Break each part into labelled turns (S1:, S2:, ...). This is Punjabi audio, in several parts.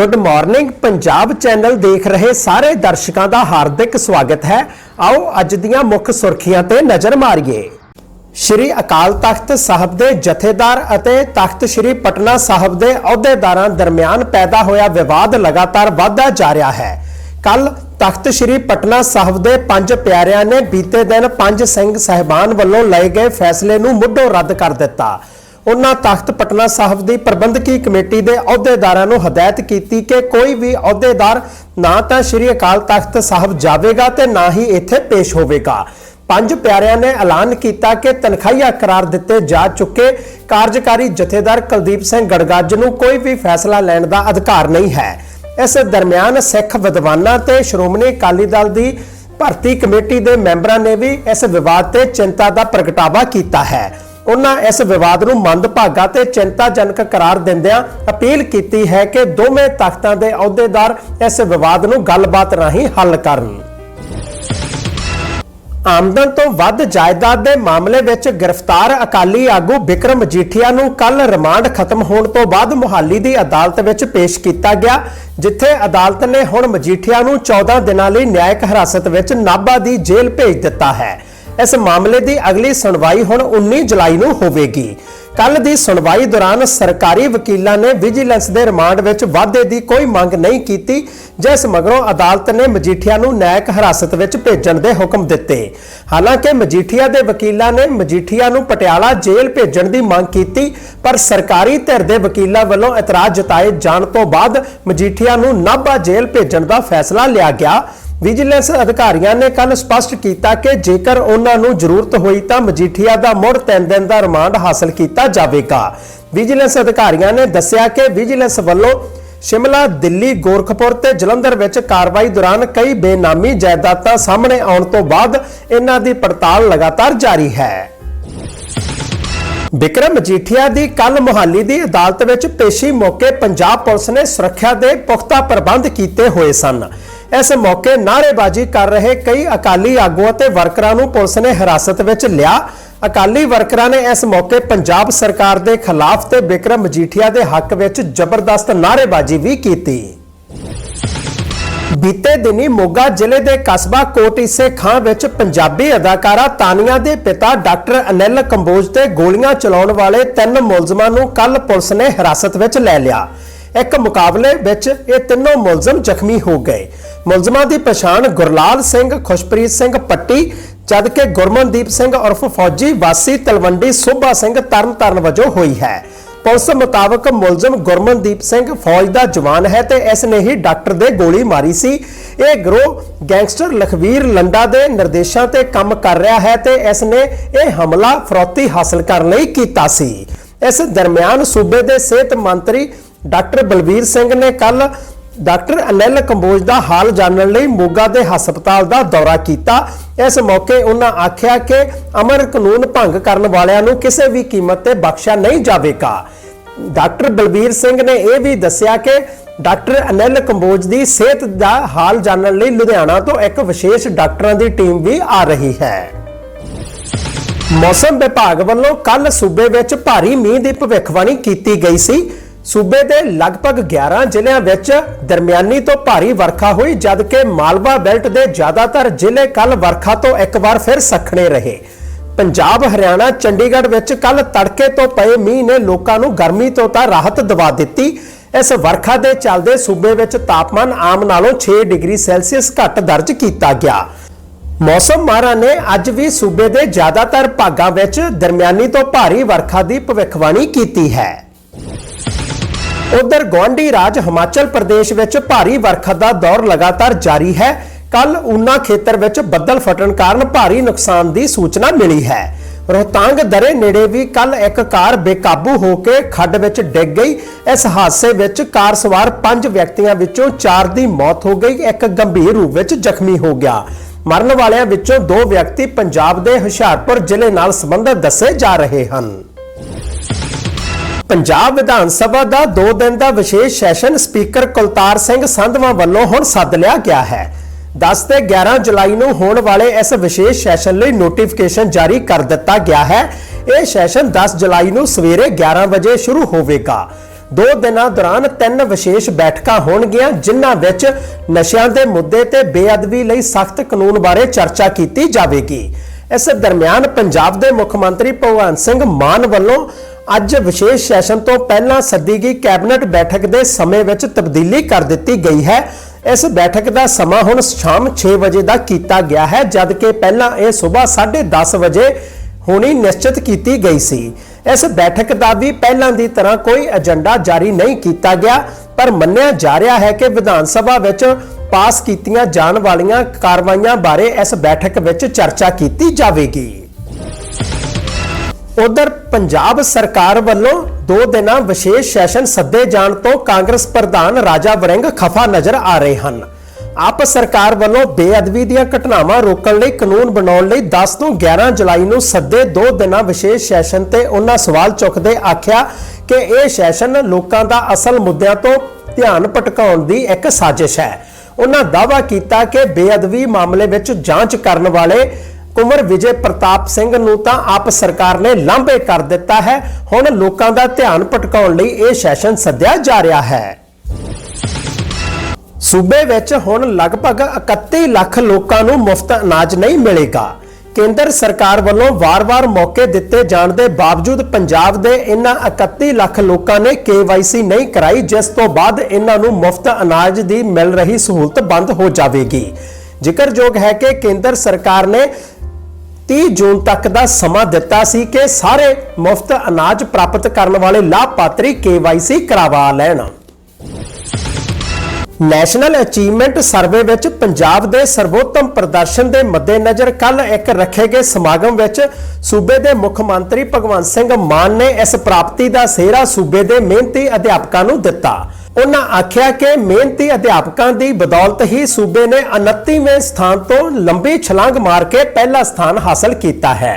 S1: ਗੁੱਡ ਮਾਰਨਿੰਗ ਪੰਜਾਬ ਚੈਨਲ ਦੇਖ ਰਹੇ ਸਾਰੇ ਦਰਸ਼ਕਾਂ ਦਾ ਹਾਰਦਿਕ ਸਵਾਗਤ ਹੈ। ਆਓ ਅੱਜ ਦੀਆਂ ਮੁੱਖ ਸੁਰਖੀਆਂ ਤੇ ਨਜ਼ਰ ਮਾਰੀਏ। ਸ਼੍ਰੀ ਅਕਾਲ ਤਖਤ ਸਾਹਿਬ ਦੇ ਜਥੇਦਾਰ ਅਤੇ ਤਖਤ ਸ਼੍ਰੀ ਪਟਨਾ ਸਾਹਿਬ ਦੇ ਅਹੁਦੇਦਾਰਾਂ ਦਰਮਿਆਨ ਪੈਦਾ ਹੋਇਆ ਵਿਵਾਦ ਲਗਾਤਾਰ ਵਧਦਾ ਜਾ ਰਿਹਾ ਹੈ। ਕੱਲ ਤਖਤ ਸ਼੍ਰੀ ਪਟਨਾ ਸਾਹਿਬ ਦੇ ਪੰਜ ਪਿਆਰਿਆਂ ਨੇ ਬੀਤੇ ਦਿਨ ਪੰਜ ਸਿੰਘ ਸਹਿਬਾਨ ਵੱਲੋਂ ਲਏ ਗਏ ਫੈਸਲੇ ਨੂੰ ਮੁੱਢੋਂ ਰੱਦ ਕਰ ਦਿੱਤਾ। ਉਹਨਾਂ ਤਖਤ ਪਟਨਾ ਸਾਹਿਬ ਦੀ ਪ੍ਰਬੰਧਕੀ ਕਮੇਟੀ ਦੇ ਅਹੁਦੇਦਾਰਾਂ ਨੂੰ ਹਦਾਇਤ ਕੀਤੀ ਕਿ ਕੋਈ ਵੀ ਅਹੁਦੇਦਾਰ ਨਾ ਤਾਂ ਸ਼੍ਰੀ ਅਕਾਲ ਤਖਤ ਸਾਹਿਬ ਜਾਵੇਗਾ ਤੇ ਨਾ ਹੀ ਇੱਥੇ ਪੇਸ਼ ਹੋਵੇਗਾ। ਪੰਜ ਪਿਆਰਿਆਂ ਨੇ ਐਲਾਨ ਕੀਤਾ ਕਿ ਤਨਖਾਹੀਆ ਕਰਾਰ ਦਿੱਤੇ ਜਾ ਚੁੱਕੇ ਕਾਰਜਕਾਰੀ ਜਥੇਦਾਰ ਕੁਲਦੀਪ ਸਿੰਘ ਗੜਗੱਜ ਨੂੰ ਕੋਈ ਵੀ ਫੈਸਲਾ ਲੈਣ ਦਾ ਅਧਿਕਾਰ ਨਹੀਂ ਹੈ। ਇਸ ਦਰਮਿਆਨ ਸਿੱਖ ਵਿਦਵਾਨਾਂ ਤੇ ਸ਼੍ਰੋਮਣੀ ਅਕਾਲੀ ਦਲ ਦੀ ਭਰਤੀ ਕਮੇਟੀ ਦੇ ਮੈਂਬਰਾਂ ਨੇ ਵੀ ਇਸ ਵਿਵਾਦ ਤੇ ਚਿੰਤਾ ਦਾ ਪ੍ਰਗਟਾਵਾ ਕੀਤਾ ਹੈ। ਉਹਨਾਂ ਇਸ ਵਿਵਾਦ ਨੂੰ ਮੰਦਭਾਗਾ ਤੇ ਚਿੰਤਾਜਨਕ ਕਰਾਰ ਦਿੰਦਿਆਂ ਅਪੀਲ ਕੀਤੀ ਹੈ ਕਿ ਦੋਵੇਂ ਤਖਤਾਂ ਦੇ ਅਹੁਦੇਦਾਰ ਇਸ ਵਿਵਾਦ ਨੂੰ ਗੱਲਬਾਤ ਰਾਹੀਂ ਹੱਲ ਕਰਨ। ਆਮਦਨ ਤੋਂ ਵੱਧ ਜਾਇਦਾਦ ਦੇ ਮਾਮਲੇ ਵਿੱਚ ਗ੍ਰਿਫਤਾਰ ਅਕਾਲੀ ਆਗੂ ਵਿਕਰਮ ਮਜੀਠੀਆ ਨੂੰ ਕੱਲ ਰਿਮਾਂਡ ਖਤਮ ਹੋਣ ਤੋਂ ਬਾਅਦ ਮੁਹਾਲੀ ਦੀ ਅਦਾਲਤ ਵਿੱਚ ਪੇਸ਼ ਕੀਤਾ ਗਿਆ, ਜਿੱਥੇ ਅਦਾਲਤ ਨੇ ਹੁਣ ਮਜੀਠੀਆ ਨੂੰ 14 ਦਿਨਾਂ ਲਈ ਨਿਆਇਕ ਹਿਰਾਸਤ ਵਿੱਚ ਨਾਭਾ ਦੀ ਜੇਲ੍ਹ ਭੇਜ ਦਿੱਤਾ ਹੈ। ਇਸ ਮਾਮਲੇ ਦੀ ਅਗਲੀ ਸੁਣਵਾਈ ਹੁਣ 19 ਜੁਲਾਈ ਨੂੰ ਹੋਵੇਗੀ। ਕੱਲ ਦੀ ਸੁਣਵਾਈ ਦੌਰਾਨ ਸਰਕਾਰੀ ਵਕੀਲਾਂ ਨੇ ਵਿਜੀਲੈਂਸ ਦੇ ਰਿਮਾਂਡ ਵਿੱਚ ਵਾਧੇ ਦੀ ਕੋਈ ਮੰਗ ਨਹੀਂ ਕੀਤੀ, ਜਿਸ ਮਗਰੋਂ ਅਦਾਲਤ ਨੇ ਮਜੀਠੀਆ ਨੂੰ ਨਿਆਇਕ ਹਿਰਾਸਤ ਵਿੱਚ ਭੇਜਣ ਦੇ ਹੁਕਮ ਦਿੱਤੇ। ਹਾਲਾਂਕਿ ਮਜੀਠੀਆ ਦੇ ਵਕੀਲਾਂ ਨੇ ਮਜੀਠੀਆ ਨੂੰ ਪਟਿਆਲਾ ਜੇਲ੍ਹ ਭੇਜਣ ਦੀ ਮੰਗ ਕੀਤੀ, ਪਰ ਸਰਕਾਰੀ ਧਿਰ ਦੇ ਵਕੀਲਾਂ ਵੱਲੋਂ ਇਤਰਾਜ਼ ਜਤਾਏ ਜਾਣ ਤੋਂ ਬਾਅਦ ਮਜੀਠੀਆ ਨੂੰ ਨਾਭਾ ਜੇਲ੍ਹ ਭੇਜਣ ਦਾ ਫੈਸਲਾ ਲਿਆ ਗਿਆ। ਵਿਜੀਲੈਂਸ ਅਧਿਕਾਰੀਆਂ ਨੇ ਕੱਲ ਸਪਸ਼ਟ ਕੀਤਾ ਕਿ ਜੇਕਰ ਉਹਨਾਂ ਨੂੰ ਜ਼ਰੂਰਤ ਹੋਈ ਤਾਂ ਮਜੀਠੀਆ ਦਾ ਮੁੜ 3 ਦਿਨ ਦਾ ਰਿਮਾਂਡ ਹਾਸਲ ਕੀਤਾ ਜਾਵੇਗਾ। ਵਿਜੀਲੈਂਸ ਅਧਿਕਾਰੀਆਂ ਨੇ ਦੱਸਿਆ ਕਿ ਵਿਜੀਲੈਂਸ ਵੱਲੋਂ ਸ਼ਿਮਲਾ, ਦਿੱਲੀ, ਗੋਰਖਪੁਰ ਤੇ ਜਲੰਧਰ ਵਿੱਚ ਕਾਰਵਾਈ ਦੌਰਾਨ ਕਈ ਬੇਨਾਮੀ ਜਾਇਦਾਦਾਂ ਸਾਹਮਣੇ ਆਉਣ ਤੋਂ ਬਾਅਦ ਇਹਨਾਂ ਦੀ ਪੜਤਾਲ ਲਗਾਤਾਰ ਜਾਰੀ ਹੈ। ਵਿਕਰਮ ਮਜੀਠੀਆ ਦੀ ਕੱਲ ਮੁਹਾਲੀ ਦੀ ਅਦਾਲਤ ਵਿੱਚ ਪੇਸ਼ੀ ਮੌਕੇ ਪੰਜਾਬ ਪੁਲਿਸ ਨੇ ਸੁਰੱਖਿਆ ਦੇ ਪੁਖਤਾ ਪ੍ਰਬੰਧ ਕੀਤੇ ਹੋਏ ਸਨ। ਇਸ ਮੌਕੇ ਨਾਅਰੇਬਾਜ਼ੀ ਕਰ ਰਹੇ ਕਈ ਅਕਾਲੀ ਆਗੂਆਂ ਤੇ ਵਰਕਰਾਂ ਨੂੰ ਪੁਲਿਸ ਨੇ ਹਿਰਾਸਤ ਵਿੱਚ ਲਿਆ। ਅਕਾਲੀ ਵਰਕਰਾਂ ਨੇ ਇਸ ਮੌਕੇ ਪੰਜਾਬ ਸਰਕਾਰ ਦੇ ਖਿਲਾਫ ਤੇ ਵਿਕਰਮ ਮਜੀਠੀਆ ਦੇ ਹੱਕ ਵਿੱਚ ਜ਼ਬਰਦਸਤ ਨਾਅਰੇਬਾਜ਼ੀ ਵੀ ਕੀਤੀ। ਬੀਤੇ ਦਿਨੀ ਮੋਗਾ ਜ਼ਿਲ੍ਹੇ ਦੇ ਕਸਬਾ ਕੋਟਿਸੇ ਖਾਂ ਵਿੱਚ ਪੰਜਾਬੀ ਅਦਾਕਾਰਾ ਤਾਨੀਆ ਦੇ ਪਿਤਾ ਡਾਕਟਰ ਅਨਿਲ ਕੰਬੋਜ ਤੇ ਗੋਲੀਆਂ ਚਲਾਉਣ ਵਾਲੇ ਤਿੰਨ ਮੁਲਜ਼ਮਾਂ ਨੂੰ ਕੱਲ ਪੁਲਿਸ ਨੇ ਹਿਰਾਸਤ ਵਿੱਚ ਲੈ ਲਿਆ। ਇੱਕ ਮੁਕਾਬਲੇ ਵਿੱਚ ਇਹ ਤਿੰਨੋਂ ਮੁਲਜ਼ਮ ਜ਼ਖਮੀ ਹੋ ਗਏ। ਮੁਲਜ਼ਮਾਂ ਦੀ ਪਛਾਣ ਗੁਰਲਾਲ ਸਿੰਘ, ਖੁਸ਼ਪ੍ਰੀਤ ਸਿੰਘ ਪੱਟੀ, ਜਦਕਿ ਗੁਰਮਨਦੀਪ ਸਿੰਘ ਉਰਫ ਫੌਜੀ ਵਾਸੀ ਤਲਵੰਡੀ ਸੋਭਾ ਸਿੰਘ ਤਰਨਤਾਰਨ ਵਜੋਂ ਹੋਈ ਹੈ। ਪੁਲਿਸ ਮੁਤਾਬਕ ਮੁਲਜ਼ਮ ਗੁਰਮਨਦੀਪ ਸਿੰਘ ਫੌਜ ਦਾ ਜਵਾਨ ਹੈ ਤੇ ਇਸ ਨੇ ਹੀ ਡਾਕਟਰ ਦੇ ਗੋਲੀ ਮਾਰੀ ਸੀ। ਇਹ ਗਰੋਹ ਗੈਂਗਸਟਰ ਲਖਵੀਰ ਲੰਡਾ ਦੇ ਨਿਰਦੇਸ਼ਾਂ ਤੇ ਕੰਮ ਕਰ ਰਿਹਾ ਹੈ ਤੇ ਇਸ ਨੇ ਇਹ ਹਮਲਾ ਫਰੋਤੀ ਹਾਸਲ ਕਰਨ ਲਈ ਕੀਤਾ ਸੀ। ਇਸ ਦਰਮਿਆਨ ਸੂਬੇ ਦੇ ਸਿਹਤ ਮੰਤਰੀ ਡਾਕਟਰ ਬਲਵੀਰ ਸਿੰਘ ਨੇ ਕੱਲ ਡਾਕਟਰ ਅਨਿਲ ਕੰਬੋਜ ਦਾ ਹਾਲ ਜਾਣਨ ਲਈ ਮੋਗਾ ਦੇ ਹਸਪਤਾਲ ਦਾ ਦੌਰਾ ਕੀਤਾ। ਇਸ ਮੌਕੇ ਉਹਨਾਂ ਆਖਿਆ ਕਿ ਅਮਰ ਕਾਨੂੰਨ ਭੰਗ ਕਰਨ ਵਾਲਿਆਂ ਨੂੰ ਕਿਸੇ ਵੀ ਕੀਮਤ ਤੇ ਬਖਸ਼ਿਆ ਨਹੀਂ ਜਾਵੇਗਾ। ਡਾਕਟਰ ਬਲਬੀਰ ਸਿੰਘ ਨੇ ਇਹ ਵੀ ਦੱਸਿਆ ਕਿ ਡਾਕਟਰ ਅਨਿਲ ਕੰਬੋਜ ਦੀ ਸਿਹਤ ਦਾ ਹਾਲ ਜਾਣਨ ਲਈ ਲੁਧਿਆਣਾ ਤੋਂ ਇੱਕ ਵਿਸ਼ੇਸ਼ ਡਾਕਟਰਾਂ ਦੀ ਟੀਮ ਵੀ ਆ ਰਹੀ ਹੈ। ਮੌਸਮ ਵਿਭਾਗ ਵੱਲੋਂ ਕੱਲ ਸੂਬੇ ਵਿੱਚ ਭਾਰੀ ਮੀਂਹ ਦੀ ਭਵਿੱਖਬਾਣੀ ਕੀਤੀ ਗਈ ਸੀ। ਸੂਬੇ ਦੇ ਲਗਭਗ 11 ਜ਼ਿਲ੍ਹਿਆਂ ਵਿੱਚ ਦਰਮਿਆਨੀ ਤੋਂ ਭਾਰੀ ਵਰਖਾ ਹੋਈ ਜਦਕਿ ਮਾਲਵਾ ਬੈਲਟ ਦੇ ਜ਼ਿਆਦਾਤਰ ਜ਼ਿਲ੍ਹੇ ਕੱਲ ਵਰਖਾ ਤੋਂ ਇੱਕ ਵਾਰ ਫਿਰ ਸਖਣੇ ਰਹੇ। ਪੰਜਾਬ, ਹਰਿਆਣਾ, ਚੰਡੀਗੜ੍ਹ ਵਿੱਚ ਕੱਲ ਤੜਕੇ ਤੋਂ ਪਏ ਮੀਂਹ ਨੇ ਲੋਕਾਂ ਨੂੰ ਗਰਮੀ ਤੋਂ ਤਾਂ ਰਾਹਤ ਦਿਵਾ ਦਿੱਤੀ। ਇਸ ਵਰਖਾ ਦੇ ਚੱਲਦੇ ਸੂਬੇ ਵਿੱਚ ਤਾਪਮਾਨ ਆਮ ਨਾਲੋਂ 6 ਡਿਗਰੀ ਸੈਲਸੀਅਸ ਘੱਟ ਦਰਜ ਕੀਤਾ ਗਿਆ। ਮੌਸਮ ਮਾਹਰਾਂ ਨੇ ਅੱਜ ਵੀ ਸੂਬੇ ਦੇ ਜ਼ਿਆਦਾਤਰ ਭਾਗਾਂ ਵਿੱਚ ਦਰਮਿਆਨੀ ਤੋਂ ਭਾਰੀ ਵਰਖਾ ਦੀ ਭਵਿੱਖਬਾਣੀ ਕੀਤੀ ਹੈ। ਉਧਰ ਗਵਾਂਡੀ ਰਾਜ ਹਿਮਾਚਲ ਪ੍ਰਦੇਸ਼ ਵਿੱਚ ਭਾਰੀ ਵਰਖਾ ਦਾ ਦੌਰ ਲਗਾਤਾਰ ਜਾਰੀ ਹੈ। ਕੱਲ ਉਨਾ ਖੇਤਰ ਵਿੱਚ ਬੱਦਲ ਫਟਣ ਕਾਰਨ ਭਾਰੀ ਨੁਕਸਾਨ ਦੀ ਸੂਚਨਾ ਮਿਲੀ ਹੈ। ਰੋਹਤਾਂਗ ਦਰੇ ਨੇੜੇ ਵੀ ਕੱਲ ਇੱਕ ਕਾਰ ਬੇਕਾਬੂ ਹੋ ਕੇ ਖੱਡ ਵਿੱਚ ਡਿੱਗ ਗਈ। ਇਸ ਹਾਦਸੇ ਵਿੱਚ ਕਾਰ ਸਵਾਰ 5 ਵਿਅਕਤੀਆਂ ਵਿੱਚੋਂ 4 ਦੀ ਮੌਤ ਹੋ ਗਈ, ਇੱਕ ਗੰਭੀਰ ਰੂਪ ਵਿੱਚ ਜ਼ਖਮੀ ਹੋ ਗਿਆ। ਮਰਨ ਵਾਲਿਆਂ ਵਿੱਚੋਂ ਦੋ ਵਿਅਕਤੀ ਪੰਜਾਬ ਦੇ ਹੁਸ਼ਿਆਰਪੁਰ ਜ਼ਿਲ੍ਹੇ ਨਾਲ ਸੰਬੰਧਿਤ ਦੱਸੇ ਜਾ ਰਹੇ ਹਨ। ਪੰਜਾਬ ਵਿਧਾਨ ਸਭਾ ਦਾ 2 ਦਿਨ ਦਾ ਵਿਸ਼ੇਸ਼ ਸੈਸ਼ਨ ਸਪੀਕਰ ਕੁਲਤਾਰ ਸਿੰਘ ਸੰਧਵਾ ਵੱਲੋਂ ਹੁਣ ਸੱਦ ਲਿਆ ਗਿਆ ਹੈ। 10 ਤੇ 11 ਜੁਲਾਈ ਨੂੰ ਹੋਣ ਵਾਲੇ ਇਸ ਵਿਸ਼ੇਸ਼ ਸੈਸ਼ਨ ਲਈ ਨੋਟੀਫਿਕੇਸ਼ਨ ਜਾਰੀ ਕਰ ਦਿੱਤਾ ਗਿਆ ਹੈ। ਇਹ ਸੈਸ਼ਨ 10 ਜੁਲਾਈ ਨੂੰ ਸਵੇਰੇ 11 ਵਜੇ ਸ਼ੁਰੂ ਹੋਵੇਗਾ। ਦੋ ਦਿਨਾਂ ਦੌਰਾਨ ਤਿੰਨ ਵਿਸ਼ੇਸ਼ ਬੈਠਕਾਂ ਹੋਣਗੀਆਂ, ਜਿਨ੍ਹਾਂ ਵਿੱਚ ਨਸ਼ਿਆਂ ਦੇ ਮੁੱਦੇ ਤੇ ਬੇਅਦਬੀ ਲਈ ਸਖਤ ਕਾਨੂੰਨ ਬਾਰੇ ਚਰਚਾ ਕੀਤੀ ਜਾਵੇਗੀ। ਇਸ ਦਰਮਿਆਨ ਪੰਜਾਬ ਦੇ ਮੁੱਖ ਮੰਤਰੀ ਭਗਵੰਤ ਸਿੰਘ ਮਾਨ ਵੱਲੋਂ ਅੱਜ ਵਿਸ਼ੇਸ਼ ਸੈਸ਼ਨ ਤੋਂ ਪਹਿਲਾਂ ਸੱਦੀ ਗਈ ਕੈਬਨਿਟ ਬੈਠਕ ਦੇ ਸਮੇਂ ਵਿੱਚ ਤਬਦੀਲੀ ਕਰ ਦਿੱਤੀ ਗਈ ਹੈ। ਇਸ ਬੈਠਕ ਦਾ ਸਮਾਂ ਹੁਣ ਸ਼ਾਮ 6 ਵਜੇ ਦਾ ਕੀਤਾ ਗਿਆ ਹੈ ਜਦਕਿ ਪਹਿਲਾਂ ਇਹ ਸਵੇਰ 10:30 ਵਜੇ ਹੋਣੀ ਨਿਸ਼ਚਿਤ ਕੀਤੀ ਗਈ ਸੀ। ਇਸ ਬੈਠਕ ਦਾ ਵੀ ਪਹਿਲਾਂ ਦੀ ਤਰ੍ਹਾਂ ਕੋਈ ਏਜੰਡਾ ਜਾਰੀ ਨਹੀਂ ਕੀਤਾ ਗਿਆ, ਪਰ ਮੰਨਿਆ ਜਾ ਰਿਹਾ ਹੈ ਕਿ ਵਿਧਾਨ ਸਭਾ ਵਿੱਚ ਪਾਸ ਕੀਤੀਆਂ ਜਾਣ ਵਾਲੀਆਂ ਕਾਰਵਾਈਆਂ ਬਾਰੇ ਇਸ ਬੈਠਕ ਵਿੱਚ ਚਰਚਾ ਕੀਤੀ ਜਾਵੇਗੀ। ਉਧਰ ਪੰਜਾਬ ਸਰਕਾਰ ਵੱਲੋਂ ਦੋ ਦਿਨਾਂ ਵਿਸ਼ੇਸ਼ ਸੈਸ਼ਨ ਸੱਦੇ ਜਾਣ ਤੋਂ ਕਾਂਗਰਸ ਪ੍ਰਧਾਨ ਰਾਜਾ ਵੜਿੰਗ ਖਫਾ ਨਜ਼ਰ ਆ ਰਹੇ ਹਨ। ਆਪ ਸਰਕਾਰ ਵੱਲੋਂ ਬੇਅਦਬੀ ਦੀਆਂ ਘਟਨਾਵਾਂ ਰੋਕਣ ਲਈ ਕਾਨੂੰਨ ਬਣਾਉਣ ਲਈ 10 ਤੋਂ 11 ਜੁਲਾਈ ਨੂੰ ਸੱਦੇ ਦੋ ਦਿਨਾਂ ਵਿਸ਼ੇਸ਼ ਸੈਸ਼ਨ ਤੇ ਉਹਨਾਂ ਸਵਾਲ ਚੁੱਕਦੇ ਆਖਿਆ ਕਿ ਇਹ ਸੈਸ਼ਨ ਲੋਕਾਂ ਦਾ ਅਸਲ ਮੁੱਦਿਆਂ ਤੋਂ ਧਿਆਨ ਭਟਕਾਉਣ ਦੀ ਇੱਕ ਸਾਜ਼ਿਸ਼ ਹੈ। ਉਹਨਾਂ ਦਾਅਵਾ ਕੀਤਾ ਕਿ ਬੇਅਦਬੀ ਮਾਮਲੇ ਵਿੱਚ ਜਾਂਚ ਕਰਨ ਵਾਲੇ ਕੁਮਰ ਵਿਜੇ ਪ੍ਰਤਾਪ ਸਿੰਘ ਨੂੰ ਤਾਂ ਆਪ ਸਰਕਾਰ ਨੇ ਲਾਂਭੇ ਕਰ ਦਿੱਤਾ ਹੈ। ਹੁਣ ਲੋਕਾਂ ਦਾ ਧਿਆਨ ਭਟਕਾਉਣ ਲਈ ਇਹ ਸੈਸ਼ਨ ਸੱਦਿਆ ਜਾ ਰਿਹਾ ਹੈ। ਸੂਬੇ ਵਿੱਚ ਹੁਣ ਲਗਭਗ 31 ਲੱਖ ਲੋਕਾਂ ਨੂੰ ਮੁਫਤ ਅਨਾਜ ਨਹੀਂ ਮਿਲੇਗਾ। ਕੇਂਦਰ ਸਰਕਾਰ ਵੱਲੋਂ ਵਾਰ-ਵਾਰ ਮੌਕੇ ਦਿੱਤੇ ਜਾਣ ਦੇ ਬਾਵਜੂਦ ਪੰਜਾਬ ਦੇ ਇਨ੍ਹਾਂ 31 ਲੱਖ ਲੋਕਾਂ ਨੇ KYC ਨਹੀਂ ਕਰਾਈ, ਜਿਸ ਤੋਂ ਬਾਅਦ ਇਹਨਾਂ ਨੂੰ ਮੁਫਤ ਅਨਾਜ ਦੀ ਮਿਲ ਰਹੀ ਸਹੂਲਤ ਬੰਦ ਹੋ ਜਾਵੇਗੀ। ਜ਼ਿਕਰਯੋਗ ਹੈ ਕਿ ਕੇਂਦਰ ਸਰਕਾਰ ਨੇ 30 ਜੂਨ ਤੱਕ ਦਾ ਸਮਾਂ ਦਿੱਤਾ ਸੀ ਕਿ ਸਾਰੇ ਮੁਫਤ ਅਨਾਜ ਪ੍ਰਾਪਤ ਕਰਨ ਵਾਲੇ ਲਾਭਪਾਤਰੀ KYC ਕਰਵਾ ਲੈਣ। ਨੈਸ਼ਨਲ ਅਚੀਵਮੈਂਟ ਸਰਵੇ ਵਿੱਚ ਪੰਜਾਬ ਦੇ ਸਰਵੋਤਮ ਪ੍ਰਦਰਸ਼ਨ ਦੇ ਮੱਦੇਨਜ਼ਰ ਕੱਲ ਇੱਕ ਰੱਖੇ ਗਏ ਸਮਾਗਮ ਵਿੱਚ ਸੂਬੇ ਦੇ ਮੁੱਖ ਮੰਤਰੀ ਭਗਵੰਤ ਸਿੰਘ ਮਾਨ ਨੇ ਇਸ ਪ੍ਰਾਪਤੀ ਦਾ ਸਿਹਰਾ ਸੂਬੇ ਦੇ ਮਿਹਨਤੀ ਅਧਿਆਪਕਾਂ ਨੂੰ ਦਿੱਤਾ। ਉਹਨਾਂ ਆਖਿਆ ਕਿ ਮਿਹਨਤੀ ਅਧਿਆਪਕਾਂ ਦੀ ਬਦੌਲਤ ਹੀ ਸੂਬੇ ਨੇ 29ਵੇਂ ਸਥਾਨ ਤੋਂ ਲੰਬੀ ਛਲਾਂਗ ਮਾਰ ਕੇ ਪਹਿਲਾ ਸਥਾਨ ਹਾਸਲ ਕੀਤਾ ਹੈ।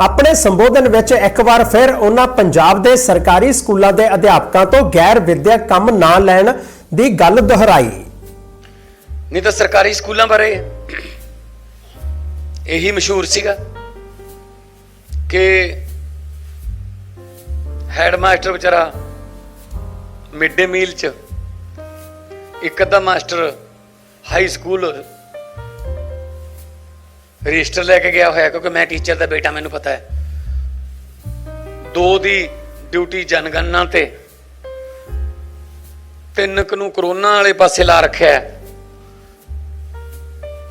S1: ਆਪਣੇ ਸੰਬੋਧਨ ਵਿੱਚ ਇੱਕ ਵਾਰ ਫਿਰ ਉਹਨਾਂ ਪੰਜਾਬ ਦੇ ਸਰਕਾਰੀ ਸਕੂਲਾਂ ਦੇ ਅਧਿਆਪਕਾਂ ਤੋਂ ਗੈਰ ਵਿਦਿਅਕ ਕੰਮ ਨਾ ਲੈਣ ਦੀ ਗੱਲ ਦੁਹਰਾਈ।
S2: ਨਹੀਂ ਤਾਂ ਸਰਕਾਰੀ ਸਕੂਲਾਂ ਬਾਰੇ ਇਹੀ ਮਸ਼ਹੂਰ ਸੀਗਾ ਕਿ ਹੈਡ ਵਿਚਾਰਾ ਮਿਡ ਡੇ ਮੀਲ ਚ ਇੱਕ ਅੱਧਾ ਮਾਸਟਰ ਹਾਈ ਸਕੂਲ ਰਜਿਸਟਰ ਲੈ ਕੇ ਗਿਆ ਹੋਇਆ, ਕਿਉਂਕਿ ਮੈਂ ਟੀਚਰ ਦਾ ਬੇਟਾ, ਮੈਨੂੰ ਪਤਾ ਹੈ। ਦੋ ਦੀ ਡਿਊਟੀ ਜਨਗਣਨਾ ਤੇ ਤਿੰਨ ਕੁ ਨੂੰ ਕਰੋਨਾ ਵਾਲੇ ਪਾਸੇ ਲਾ ਰੱਖਿਆ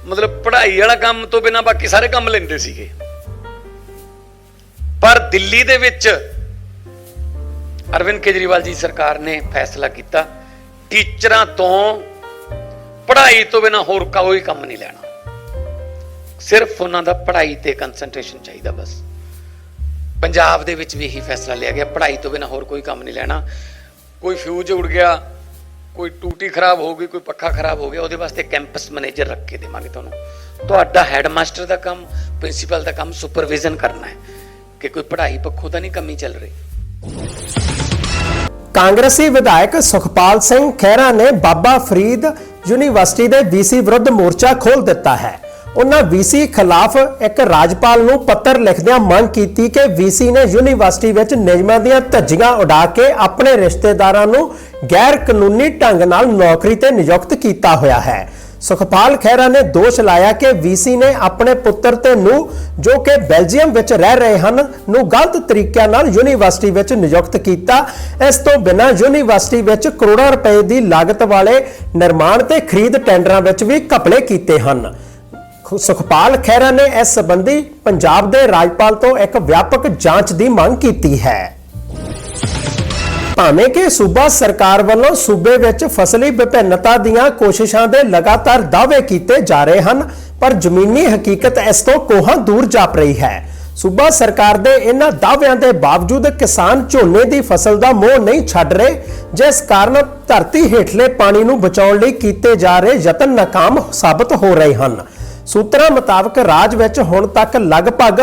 S2: ਮਤਲਬ ਪੜ੍ਹਾਈ ਵਾਲਾ ਕੰਮ ਤੋਂ ਬਿਨਾ ਬਾਕੀ ਸਾਰੇ ਕੰਮ ਲੈਂਦੇ ਸੀਗੇ। ਪਰ ਦਿੱਲੀ ਦੇ ਵਿੱਚ ਅਰਵਿੰਦ ਕੇਜਰੀਵਾਲ ਜੀ ਸਰਕਾਰ ਨੇ ਫੈਸਲਾ ਕੀਤਾ। ਟੀਚਰਾਂ ਤੋਂ ਪੜ੍ਹਾਈ ਤੋਂ ਬਿਨਾ ਹੋਰ ਕੋਈ ਕੰਮ ਨਹੀਂ ਲੈਣਾ। ਸਿਰਫ ਉਹਨਾਂ ਦਾ ਪੜ੍ਹਾਈ ਤੇ ਕਨਸੈਂਟਰੇਸ਼ਨ ਚਾਹੀਦਾ ਬਸ। ਪੰਜਾਬ ਦੇ ਵਿੱਚ ਵੀ ਇਹੀ ਫੈਸਲਾ ਲਿਆ ਗਿਆ, ਪੜ੍ਹਾਈ ਤੋਂ ਬਿਨਾ ਹੋਰ ਕੋਈ ਕੰਮ ਨਹੀਂ ਲੈਣਾ। ਕੋਈ ਫਿਊਜ਼ ਉੜ ਗਿਆ, ਕੋਈ ਟੂਟੀ ਖਰਾਬ ਹੋ ਗਈ, ਕੋਈ ਪੱਖਾ ਖਰਾਬ ਹੋ ਗਿਆ, ਉਹਦੇ ਵਾਸਤੇ ਕੈਂਪਸ ਮੈਨੇਜਰ ਰੱਖ ਕੇ ਦੇਵਾਂਗੇ ਤੁਹਾਨੂੰ। ਤੁਹਾਡਾ ਹੈਡਮਾਸਟਰ ਦਾ ਕੰਮ ਪ੍ਰਿੰਸੀਪਲ ਦਾ ਕੰਮ ਸੁਪਰਵਿਜ਼ਨ ਕਰਨਾ ਹੈ ਕਿ ਕੋਈ ਪੜ੍ਹਾਈ ਪੱਖੋਂ ਤਾਂ ਨਹੀਂ ਕਮੀ ਚੱਲ ਰਹੀ।
S1: ਕਾਂਗਰਸੀ ਵਿਧਾਇਕ ਸੁਖਪਾਲ ਸਿੰਘ ਖਹਿਰਾ ਨੇ ਬਾਬਾ ਫਰੀਦ ਯੂਨੀਵਰਸਿਟੀ ਦੇ ਵੀਸੀ ਵਿਰੁੱਧ ਮੋਰਚਾ ਖੋਲ ਦਿੱਤਾ ਹੈ। ਉਹਨਾਂ ਵੀਸੀ ਖਿਲਾਫ ਇੱਕ ਰਾਜਪਾਲ ਨੂੰ ਪੱਤਰ ਲਿਖਦਿਆਂ ਮੰਗ ਕੀਤੀ ਕਿ ਵੀਸੀ ਨੇ ਯੂਨੀਵਰਸਿਟੀ ਵਿੱਚ ਨਿਯਮਾਂ ਦੀਆਂ ਧੱਜੀਆਂ ਉਡਾ ਕੇ ਆਪਣੇ ਰਿਸ਼ਤੇਦਾਰਾਂ ਨੂੰ ਗੈਰ ਕਾਨੂੰਨੀ ਢੰਗ ਨਾਲ ਨੌਕਰੀ ਤੇ ਨਿਯੁਕਤ ਕੀਤਾ ਹੋਇਆ ਹੈ। ਸੁਖਪਾਲ ਖਹਿਰਾ ਨੇ ਦੋਸ਼ ਲਾਇਆ ਕਿ ਵੀਸੀ ਨੇ ਆਪਣੇ ਪੁੱਤਰ ਤੇ ਨੂੰ, ਜੋ ਕਿ ਬੈਲਜੀਅਮ ਵਿੱਚ ਰਹਿ ਰਹੇ ਹਨ, ਨੂੰ ਗਲਤ ਤਰੀਕਿਆਂ ਨਾਲ ਯੂਨੀਵਰਸਿਟੀ ਵਿੱਚ ਨਿਯੁਕਤ ਕੀਤਾ। ਇਸ ਤੋਂ ਬਿਨਾਂ ਯੂਨੀਵਰਸਿਟੀ ਵਿੱਚ ਕਰੋੜਾਂ ਰੁਪਏ ਦੀ ਲਾਗਤ ਵਾਲੇ ਨਿਰਮਾਣ ਤੇ ਖਰੀਦ ਟੈਂਡਰਾਂ ਵਿੱਚ ਵੀ ਘਪਲੇ ਕੀਤੇ ਹਨ। ਸੁਖਪਾਲ ਖਹਿਰਾ ਨੇ ਇਸ ਸੰਬੰਧੀ ਪੰਜਾਬ ਦੇ ਰਾਜਪਾਲ ਤੋਂ ਇੱਕ ਵਿਆਪਕ ਜਾਂਚ ਦੀ ਮੰਗ ਕੀਤੀ ਹੈ। ਭਾਵੇਂ ਕਿ ਸੂਬਾ ਸਰਕਾਰ ਵੱਲੋਂ ਸੂਬੇ ਵਿੱਚ ਫਸਲੀ ਵਿਭਿੰਨਤਾ ਦੀਆਂ ਕੋਸ਼ਿਸ਼ਾਂ ਦੇ ਲਗਾਤਾਰ ਦਾਅਵੇ ਕੀਤੇ ਜਾ ਰਹੇ ਹਨ, ਪਰ ਜ਼ਮੀਨੀ ਹਕੀਕਤ ਇਸ ਤੋਂ ਕੋਹਾਂ ਦੂਰ ਜਾਪ ਰਹੀ ਹੈ। ਸੂਬਾ ਸਰਕਾਰ ਦੇ ਇਹਨਾਂ ਦਾਅਵਿਆਂ ਦੇ ਬਾਵਜੂਦ ਕਿਸਾਨ ਝੋਨੇ ਦੀ ਫਸਲ ਦਾ ਮੋਹ ਨਹੀਂ ਛੱਡ ਰਹੇ, ਜਿਸ ਕਾਰਨ ਧਰਤੀ ਹੇਠਲੇ ਪਾਣੀ ਨੂੰ ਬਚਾਉਣ ਲਈ ਕੀਤੇ ਜਾ ਰਹੇ ਯਤਨ ਨਾਕਾਮ ਸਾਬਤ ਹੋ ਰਹੇ ਹਨ। ਸੂਤਰਾਂ ਮੁਤਾਬਕ ਰਾਜ ਵਿੱਚ ਹੁਣ ਤੱਕ ਲਗਭਗ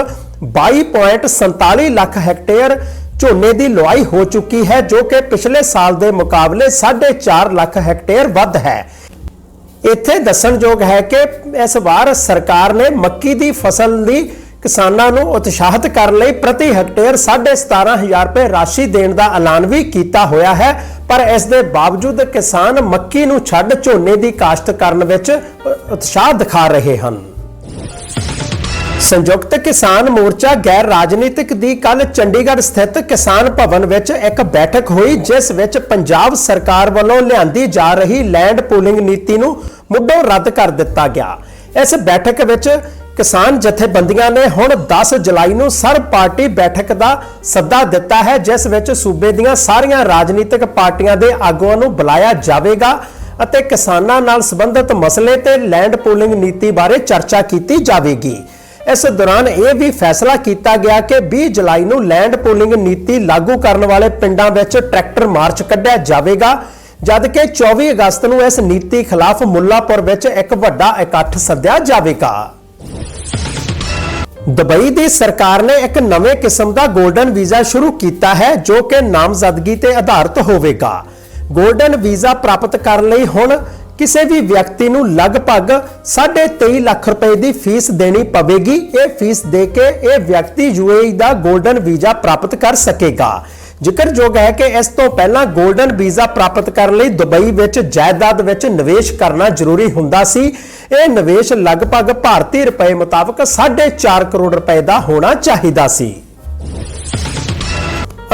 S1: 22.47 ਲੱਖ ਹੈਕਟੇਅਰ ਝੋਨੇ ਦੀ ਲੁਆਈ ਹੋ ਚੁੱਕੀ ਹੈ, ਜੋ ਕਿ ਪਿਛਲੇ ਸਾਲ ਦੇ ਮੁਕਾਬਲੇ 4.5 ਲੱਖ ਹੈਕਟੇਅਰ ਵੱਧ ਹੈ। ਇੱਥੇ ਦੱਸਣਯੋਗ ਹੈ ਕਿ ਇਸ ਵਾਰ ਸਰਕਾਰ ਨੇ ਮੱਕੀ ਦੀ ਫਸਲ ਦੀ ਕਿਸਾਨਾਂ ਨੂੰ ਉਤਸ਼ਾਹਿਤ ਕਰਨ ਲਈ ਪ੍ਰਤੀ ਹੈਕਟੇਅਰ 17500 ਰੁਪਏ ਰਾਸ਼ੀ ਦੇਣ ਦਾ ਐਲਾਨ ਵੀ ਕੀਤਾ ਹੋਇਆ ਹੈ। ਪਰ ਇਸ ਦੇ ਬਾਵਜੂਦ ਕਿਸਾਨ ਮੱਕੀ ਨੂੰ ਛੱਡ ਝੋਨੇ ਦੀ ਕਾਸ਼ਤ ਕਰਨ ਵਿੱਚ ਉਤਸ਼ਾਹ ਦਿਖਾ ਰਹੇ ਹਨ। ਸੰਯੁਕਤ ਕਿਸਾਨ ਮੋਰਚਾ ਗੈਰ ਰਾਜਨੀਤਿਕ ਦੀ ਕੱਲ ਚੰਡੀਗੜ੍ਹ ਸਥਿਤ ਕਿਸਾਨ ਭਵਨ ਵਿੱਚ ਇੱਕ ਬੈਠਕ ਹੋਈ, ਜਿਸ ਵਿੱਚ ਪੰਜਾਬ ਸਰਕਾਰ ਵੱਲੋਂ ਲਿਆਂਦੀ ਜਾ ਰਹੀ ਲੈਂਡ ਪੂਲਿੰਗ ਨੀਤੀ ਨੂੰ ਮੁੱਢੋਂ ਰੱਦ ਕਰ ਦਿੱਤਾ ਗਿਆ। ਇਸ ਬੈਠਕ ਵਿੱਚ ਕਿਸਾਨ ਜਥੇਬੰਦੀਆਂ ਨੇ ਹੁਣ 10 ਜੁਲਾਈ ਨੂੰ ਸਰਬ ਪਾਰਟੀ ਬੈਠਕ ਦਾ ਸੱਦਾ ਦਿੱਤਾ ਹੈ, ਜਿਸ ਵਿੱਚ ਸੂਬੇ ਦੀਆਂ ਸਾਰੀਆਂ ਰਾਜਨੀਤਿਕ ਪਾਰਟੀਆਂ ਦੇ ਆਗੂਆਂ ਨੂੰ ਬੁਲਾਇਆ ਜਾਵੇਗਾ ਅਤੇ ਕਿਸਾਨਾਂ ਨਾਲ ਸੰਬੰਧਿਤ ਮਸਲੇ ਤੇ ਲੈਂਡ ਪੂਲਿੰਗ ਨੀਤੀ ਬਾਰੇ ਚਰਚਾ ਕੀਤੀ ਜਾਵੇਗੀ। ਇਸ ਦੌਰਾਨ ਇਹ ਵੀ ਫੈਸਲਾ ਕੀਤਾ ਗਿਆ ਕਿ 20 ਜੁਲਾਈ ਨੂੰ ਲੈਂਡ ਪੂਲਿੰਗ ਨੀਤੀ ਲਾਗੂ ਕਰਨ ਵਾਲੇ ਪਿੰਡਾਂ ਵਿੱਚ ਟਰੈਕਟਰ ਮਾਰਚ ਕੱਢਿਆ ਜਾਵੇਗਾ, ਜਦਕਿ 24 ਅਗਸਤ ਨੂੰ ਇਸ ਨੀਤੀ ਖਿਲਾਫ ਮੁੱਲਾਪੁਰ ਵਿੱਚ ਇੱਕ ਵੱਡਾ ਇਕੱਠ ਸੱਦਿਆ ਜਾਵੇਗਾ। ਦੁਬਈ ਦੀ ਸਰਕਾਰ ਨੇ ਇੱਕ ਨਵੇਂ ਕਿਸਮ ਦਾ 골ਡਨ ਵੀਜ਼ਾ ਸ਼ੁਰੂ ਕੀਤਾ ਹੈ, ਜੋ ਕਿ ਨਾਮਜ਼ਦਗੀ ਤੇ ਆਧਾਰਿਤ ਹੋਵੇਗਾ। 골ਡਨ ਵੀਜ਼ਾ ਪ੍ਰਾਪਤ ਕਰਨ ਲਈ ਹੁਣ ਕਿਸੇ ਵੀ ਵਿਅਕਤੀ ਨੂੰ ਲਗਭਗ 23.5 ਲੱਖ ਰੁਪਏ ਦੀ ਫੀਸ ਦੇਣੀ ਪਵੇਗੀ। ਇਹ ਫੀਸ ਦੇ ਕੇ ਇਹ ਵਿਅਕਤੀ ਯੂਏਈ ਦਾ 골ਡਨ ਵੀਜ਼ਾ ਪ੍ਰਾਪਤ ਕਰ ਸਕੇਗਾ। ਜ਼ਿਕਰਯੋਗ ਹੈ ਕਿ ਇਸ ਤੋਂ ਪਹਿਲਾਂ 골ਡਨ ਵੀਜ਼ਾ ਪ੍ਰਾਪਤ ਕਰਨ ਲਈ ਦੁਬਈ ਵਿੱਚ ਜਾਇਦਾਦ ਵਿੱਚ ਨਿਵੇਸ਼ ਕਰਨਾ ਜ਼ਰੂਰੀ ਹੁੰਦਾ ਸੀ। ਇਹ ਨਿਵੇਸ਼ ਲਗਭਗ ਭਾਰਤੀ ਰੁਪਏ ਮੁਤਾਬਕ 4.5 ਕਰੋੜ ਰੁਪਏ ਦਾ ਹੋਣਾ ਚਾਹੀਦਾ ਸੀ।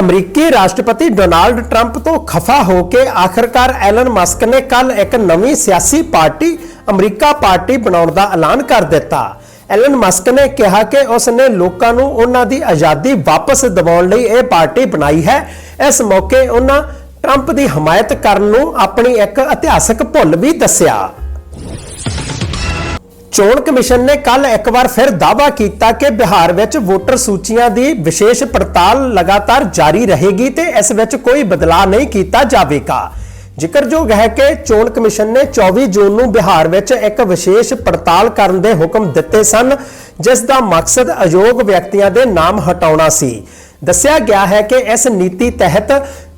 S1: ਅਮਰੀਕੀ ਰਾਸ਼ਟਰਪਤੀ ਡੋਨਾਲਡ ਟਰੰਪ ਤੋਂ ਖਫਾ ਹੋ ਕੇ ਆਖਰਕਾਰ ਐਲਨ ਮਸਕ ਨੇ ਕੱਲ ਇੱਕ ਨਵੀਂ ਸਿਆਸੀ ਪਾਰਟੀ ਅਮਰੀਕਾ ਪਾਰਟੀ ਬਣਾਉਣ ਦਾ ਐਲਾਨ ਕਰ ਦਿੱਤਾ। ਐਲਨ ਮਸਕ ਨੇ ਕਿਹਾ ਕਿ ਉਸ ਨੇ ਲੋਕਾਂ ਨੂੰ ਉਹਨਾਂ ਦੀ ਆਜ਼ਾਦੀ ਵਾਪਸ ਦਿਵਾਉਣ ਲਈ ਇਹ ਪਾਰਟੀ ਬਣਾਈ ਹੈ। ਇਸ ਮੌਕੇ ਉਹਨਾਂ ਟਰੰਪ ਦੀ ਹਮਾਇਤ ਕਰਨ ਨੂੰ ਆਪਣੀ ਇੱਕ ਇਤਿਹਾਸਕ ਭੁੱਲ ਵੀ ਦੱਸਿਆ। ਚੋਣ ਕਮਿਸ਼ਨ ਨੇ ਕੱਲ ਇੱਕ ਵਾਰ ਫਿਰ ਦਾਅਵਾ ਕੀਤਾ ਕਿ ਬਿਹਾਰ ਵਿੱਚ ਵੋਟਰ ਸੂਚੀਆਂ ਦੀ ਵਿਸ਼ੇਸ਼ ਪੜਤਾਲ ਲਗਾਤਾਰ ਜਾਰੀ ਰਹੇਗੀ ਤੇ ਇਸ ਵਿੱਚ ਕੋਈ ਬਦਲਾਅ ਨਹੀਂ ਕੀਤਾ ਜਾਵੇਗਾ। ਜ਼ਿਕਰਯੋਗ ਹੈ ਕਿ ਚੋਣ ਕਮਿਸ਼ਨ ਨੇ 24 ਜੂਨ ਨੂੰ ਬਿਹਾਰ ਵਿੱਚ ਇੱਕ ਵਿਸ਼ੇਸ਼ ਪੜਤਾਲ ਕਰਨ ਦੇ ਹੁਕਮ ਦਿੱਤੇ ਸਨ, ਜਿਸ ਦਾ ਮਕਸਦ ਅਯੋਗ ਵਿਅਕਤੀਆਂ ਦੇ ਨਾਮ ਹਟਾਉਣਾ ਸੀ। ਦੱਸਿਆ ਗਿਆ ਹੈ ਕਿ ਇਸ ਨੀਤੀ ਤਹਿਤ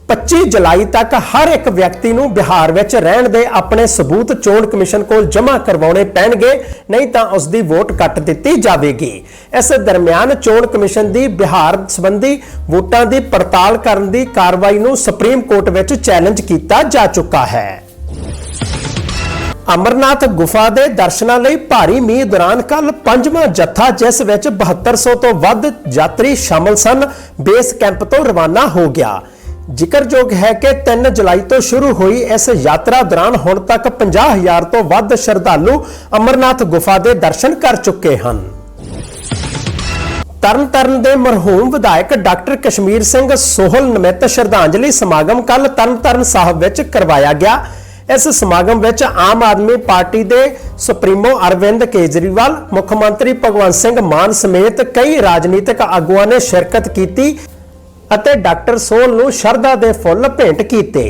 S1: 25 ਜੁਲਾਈ ਤੱਕ ਹਰ ਇੱਕ ਵਿਅਕਤੀ ਨੂੰ ਬਿਹਾਰ ਵਿੱਚ ਰਹਿਣ ਦੇ ਆਪਣੇ ਸਬੂਤ ਚੋਣ ਕਮਿਸ਼ਨ ਕੋਲ ਜਮ੍ਹਾਂ ਕਰਵਾਉਣੇ ਪੈਣਗੇ, ਨਹੀਂ ਤਾਂ ਉਸ ਦੀ ਵੋਟ ਕੱਟ ਦਿੱਤੀ ਜਾਵੇਗੀ। ਇਸ ਦਰਮਿਆਨ ਚੋਣ ਕਮਿਸ਼ਨ ਦੀ ਬਿਹਾਰ ਸੰਬੰਧੀ ਵੋਟਾਂ ਦੀ ਪੜਤਾਲ ਕਰਨ ਦੀ ਕਾਰਵਾਈ ਨੂੰ ਸੁਪਰੀਮ ਕੋਰਟ ਵਿੱਚ ਚੈਲੰਜ ਕੀਤਾ ਜਾ ਚੁੱਕਾ ਹੈ। ਅਮਰਨਾਥ ਗੁਫਾ ਦੇ ਦਰਸ਼ਨਾਂ ਲਈ ਭਾਰੀ ਮੀਂਹ ਦੌਰਾਨ ਕੱਲ ਪੰਜਵਾਂ ਜੱਥਾ, ਜਿਸ ਵਿੱਚ 7200 ਤੋਂ ਵੱਧ ਯਾਤਰੀ ਸ਼ਾਮਲ ਸਨ, ਬੇਸ ਕੈਂਪ ਤੋਂ ਰਵਾਨਾ ਹੋ ਗਿਆ। ਜ਼ਿਕਰਯੋਗ ਹੈ ਕਿ 3 ਜੁਲਾਈ ਤੋਂ ਸ਼ੁਰੂ ਹੋਈ ਇਸ ਯਾਤਰਾ ਦੌਰਾਨ ਹੁਣ ਤੱਕ 50000 ਤੋਂ ਵੱਧ ਸ਼ਰਧਾਲੂ ਅਮਰਨਾਥ ਗੁਫਾ ਦੇ ਦਰਸ਼ਨ ਕਰ ਚੁੱਕੇ ਹਨ। ਤਰਨਤਾਰਨ ਦੇ ਮਰਹੂਮ ਵਿਧਾਇਕ ਡਾਕਟਰ ਕਸ਼ਮੀਰ ਸਿੰਘ ਸੋਹਲ ਨਿਮਿਤ ਸ਼ਰਧਾਂਜਲੀ ਸਮਾਗਮ ਕੱਲ ਤਰਨਤਾਰਨ ਸਾਹਿਬ ਵਿੱਚ ਕਰਵਾਇਆ ਗਿਆ। ਇਸ ਸਮਾਗਮ ਵਿੱਚ ਆਮ ਆਦਮੀ ਪਾਰਟੀ ਦੇ ਸੁਪਰੀਮੋ ਅਰਵਿੰਦ ਕੇਜਰੀਵਾਲ, ਮੁੱਖ ਮੰਤਰੀ ਭਗਵੰਤ ਸਿੰਘ ਮਾਨ ਸਮੇਤ ਕਈ ਰਾਜਨੀਤਿਕ ਆਗੂਆਂ ਨੇ ਸ਼ਿਰਕਤ ਕੀਤੀ। ਅਤੇ ਡਾਕਟਰ ਸੋਹਲ ਨੂੰ ਸ਼ਰਧਾ ਦੇ ਫੁੱਲ ਭੇਂਟ ਕੀਤੇ।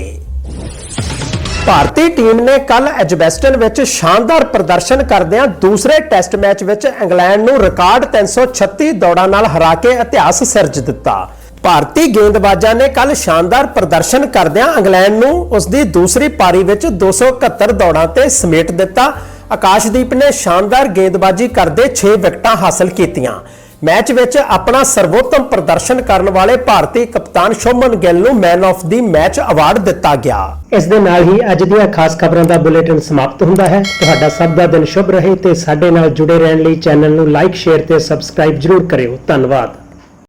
S1: ਭਾਰਤੀ ਟੀਮ ਨੇ ਕੱਲ ਐਜਬੈਸਟਨ ਵਿੱਚ ਸ਼ਾਨਦਾਰ ਪ੍ਰਦਰਸ਼ਨ ਕਰਦਿਆਂ ਦੂਸਰੇ ਟੈਸਟ ਮੈਚ ਵਿੱਚ ਇੰਗਲੈਂਡ ਨੂੰ ਰਿਕਾਰਡ 336 ਦੌੜਾਂ ਨਾਲ ਹਰਾ ਕੇ ਇਤਿਹਾਸ ਸਿਰਜ ਦਿੱਤਾ। ਭਾਰਤੀ ਗੇਂਦਬਾਜ਼ਾਂ ਨੇ ਕੱਲ ਸ਼ਾਨਦਾਰ ਪ੍ਰਦਰਸ਼ਨ ਕਰਦਿਆਂ ਇੰਗਲੈਂਡ ਨੂੰ ਉਸ ਦੀ ਦੂਸਰੀ ਪਾਰੀ ਵਿੱਚ 271 ਦੌੜਾਂ ਤੇ ਸਮੇਟ ਦਿੱਤਾ। ਆਕਾਸ਼ਦੀਪ ਨੇ ਸ਼ਾਨਦਾਰ ਗੇਂਦਬਾਜ਼ੀ ਕਰਦੇ 6 ਵਿਕਟਾਂ ਹਾਸਲ ਕੀਤੀਆਂ। ਮੈਚ ਵਿੱਚ ਆਪਣਾ ਸਰਵੋਤਮ ਪ੍ਰਦਰਸ਼ਨ ਕਰਨ ਵਾਲੇ ਭਾਰਤੀ ਕਪਤਾਨ ਸ਼ੋਮਨ ਗਿੱਲ ਨੂੰ man of the match award ਦਿੱਤਾ ਗਿਆ। ਇਸ ਦੇ ਨਾਲ ਹੀ ਅੱਜ ਦੀਆਂ ਖਾਸ ਖਬਰਾਂ ਦਾ ਬੁਲੇਟਿਨ ਸਮਾਪਤ ਹੁੰਦਾ ਹੈ। ਤੁਹਾਡਾ ਸਭ ਦਾ ਦਿਨ ਸ਼ੁਭ ਰਹੇ ਤੇ ਸਾਡੇ ਨਾਲ ਜੁੜੇ ਰਹਿਣ ਲਈ ਚੈਨਲ ਨੂੰ ਲਾਈਕ ਸ਼ੇਅਰ ਤੇ ਸਬਸਕ੍ਰਾਈਬ ਜਰੂਰ ਕਰਿਓ। ਧੰਨਵਾਦ।